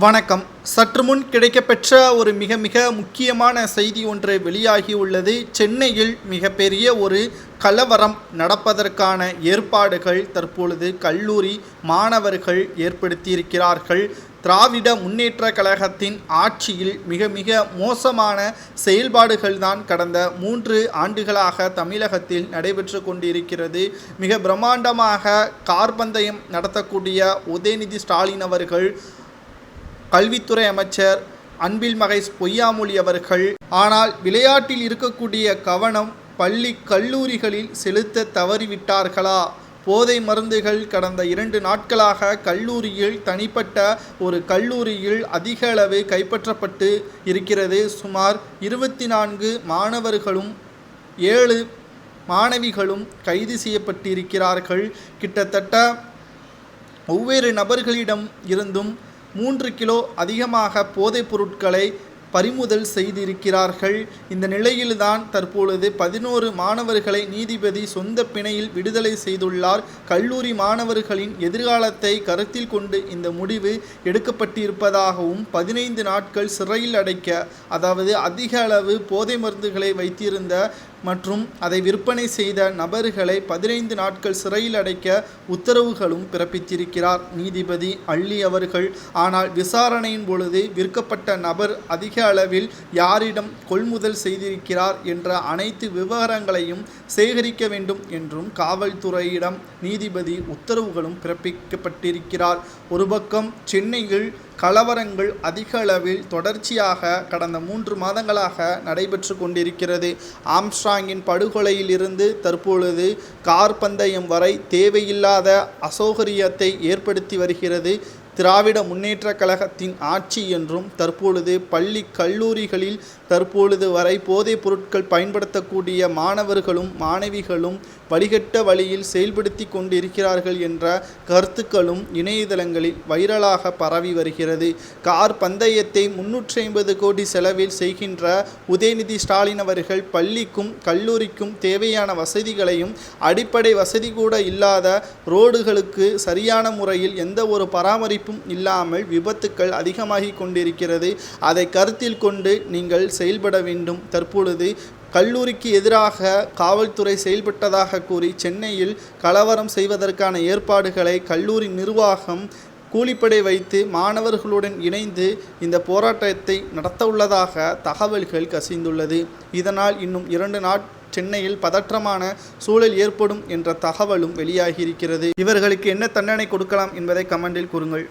வணக்கம். சற்று முன் கிடைக்கப்பெற்ற ஒரு மிக மிக முக்கியமான செய்தி ஒன்று வெளியாகி உள்ளது சென்னையில் மிகப்பெரிய ஒரு கலவரம் நடப்பதற்கான ஏற்பாடுகள் தற்பொழுது கல்லூரி மாணவர்கள் ஏற்படுத்தியிருக்கிறார்கள். திராவிட முன்னேற்ற கழகத்தின் ஆட்சியில் மிக மிக மோசமான செயல்பாடுகள் தான் கடந்த மூன்று ஆண்டுகளாக தமிழகத்தில் நடைபெற்று கொண்டிருக்கிறது. மிக பிரம்மாண்டமாக கார்பந்தயம் நடத்தக்கூடிய உதயநிதி ஸ்டாலின் அவர்கள் கல்வித்துறை அமைச்சர் அன்பில் மகேஷ் பொய்யாமொழி அவர்கள் ஆனால் விளையாட்டில் இருக்கக்கூடிய கவனம் பள்ளி கல்லூரிகளில் செலுத்த தவறிவிட்டார்களா? போதை மருந்துகள் கடந்த இரண்டு நாட்களாக கல்லூரியில் தனிப்பட்ட ஒரு கல்லூரியில் அதிக அளவு கைப்பற்றப்பட்டு இருக்கிறது. சுமார் இருபத்தி நான்கு மாணவர்களும் ஏழு மாணவிகளும் கைது செய்யப்பட்டிருக்கிறார்கள். கிட்டத்தட்ட ஒவ்வொரு நபர்களிடம் இருந்தும் மூன்று கிலோ அதிகமாக போதைப் பொருட்களை பறிமுதல் செய்திருக்கிறார்கள். இந்த நிலையில்தான் தற்பொழுது பதினோரு மாணவர்களை நீதிபதி சொந்த பிணையில் விடுதலை செய்துள்ளார். கல்லூரி மாணவர்களின் எதிர்காலத்தை கருத்தில் கொண்டு இந்த முடிவு எடுக்கப்பட்டிருப்பதாகவும் பதினைந்து நாட்கள் சிறையில் அடைக்க அதாவது அதிக அளவு போதை மருந்துகளை வைத்திருந்த மற்றும் அதை விற்பனை செய்த நபர்களை பதினைந்து நாட்கள் சிறையில் அடைக்க உத்தரவுகளும் பிறப்பித்திருக்கிறார் நீதிபதி அள்ளி அவர்கள். ஆனால் விசாரணையின் பொழுது விற்கப்பட்ட நபர் அதிக அளவில் யாரிடம் கொள்முதல் செய்திருக்கிறார் என்ற அனைத்து விவரங்களையும் சேகரிக்க வேண்டும் என்றும் காவல்துறையிடம் நீதிபதி உத்தரவுகளும் பிறப்பிக்கப்பட்டிருக்கிறார். ஒரு பக்கம் சென்னையில் கலவரங்கள் அதிக அளவில் தொடர்ச்சியாக கடந்த மூன்று மாதங்களாக நடைபெற்று கொண்டிருக்கிறது. ஆம்ஸ்ட்ராங்கின் படுகொலையிலிருந்து தற்பொழுது கார் பந்தயம் வரை தேவையில்லாத அசௌகரியத்தை ஏற்படுத்தி வருகிறது. திராவிட முன்னேற்றக் கழகத்தின் ஆட்சி என்றும் தற்பொழுது பள்ளி கல்லூரிகளில் தற்பொழுது வரை போதைப் பொருட்கள் பயன்படுத்தக்கூடிய மாணவர்களும் மாணவிகளும் வழிகட்ட வழியில் செயல்படுத்தி கொண்டிருக்கிறார்கள் என்ற கருத்துக்களும் இணையதளங்களில் வைரலாக பரவி வருகிறது. கார் பந்தயத்தை முன்னூற்றி ஐம்பது கோடி செலவில் செய்கின்ற உதயநிதி ஸ்டாலின் அவர்கள் பள்ளிக்கும் கல்லூரிக்கும் தேவையான வசதிகளையும் அடிப்படை வசதி கூட இல்லாத ரோடுகளுக்கு சரியான முறையில் எந்த ஒரு பராமரிப்பும் இல்லாமல் விபத்துக்கள் அதிகமாகி கொண்டிருக்கிறது. அதை கருத்தில் கொண்டு நீங்கள் செயல்பட வேண்டும். தற்பொழுது கல்லூரிக்கு எதிராக காவல்துறை செயல்பட்டதாக கூறி சென்னையில் கலவரம் செய்வதற்கான ஏற்பாடுகளை கல்லூரி நிர்வாகம் கூலிப்படை வைத்து மாணவர்களுடன் இணைந்து இந்த போராட்டத்தை நடத்த உள்ளதாக தகவல்கள் கசிந்துள்ளது. இதனால் இன்னும் இரண்டு நாட் சென்னையில் பதற்றமான சூழல் ஏற்படும் என்ற தகவலும் வெளியாகியிருக்கிறது. இவர்களுக்கு என்ன தண்டனை கொடுக்கலாம் என்பதை கமெண்டில் கூறுங்கள்.